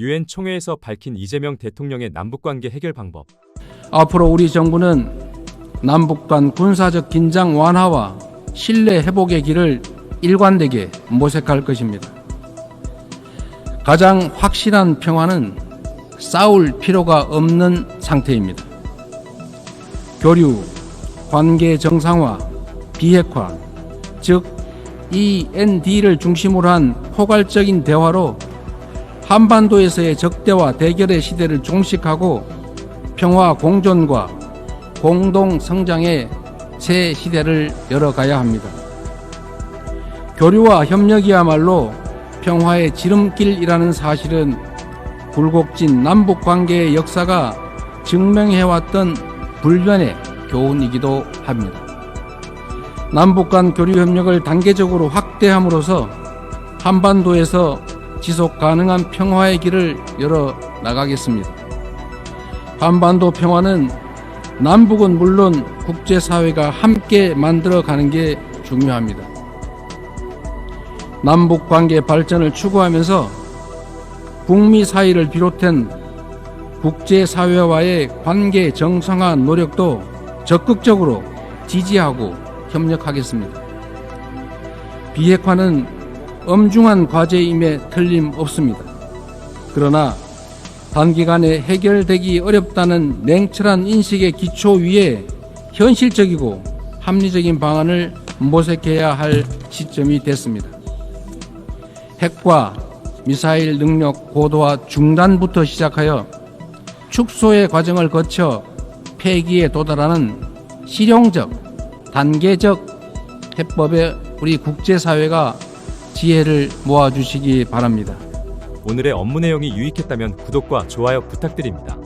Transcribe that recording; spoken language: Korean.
유엔 총회에서 밝힌 이재명 대통령의 남북관계 해결 방법. 앞으로 우리 정부는 남북 간 군사적 긴장 완화와 신뢰 회복의 길을 일관되게 모색할 것입니다. 가장 확실한 평화는 싸울 필요가 없는 상태입니다. 교류, 관계 정상화, 비핵화, 즉 END를 중심으로 한 포괄적인 대화로 한반도에서의 적대와 대결의 시대를 종식하고 평화 공존과 공동 성장의 새 시대를 열어가야 합니다. 교류와 협력이야말로 평화의 지름길이라는 사실은 굴곡진 남북 관계의 역사가 증명해왔던 불변의 교훈이기도 합니다. 남북 간 교류 협력을 단계적으로 확대함으로써 한반도에서 지속 가능한 평화의 길을 열어 나가겠습니다. 한반도 평화는 남북은 물론 국제사회가 함께 만들어 가는 게 중요합니다. 남북 관계 발전을 추구하면서 북미 사이를 비롯한 국제사회와의 관계 정상화 노력도 적극적으로 지지하고 협력하겠습니다. 비핵화는 엄중한 과제임에 틀림없습니다. 그러나 단기간에 해결되기 어렵다는 냉철한 인식의 기초 위에 현실적이고 합리적인 방안을 모색해야 할 시점이 됐습니다. 핵과 미사일 능력 고도화 중단부터 시작하여 축소의 과정을 거쳐 폐기에 도달하는 실용적, 단계적 해법에 우리 국제사회가 지혜를 모아주시기 바랍니다. 오늘의 업무 내용이 유익했다면 구독과 좋아요 부탁드립니다.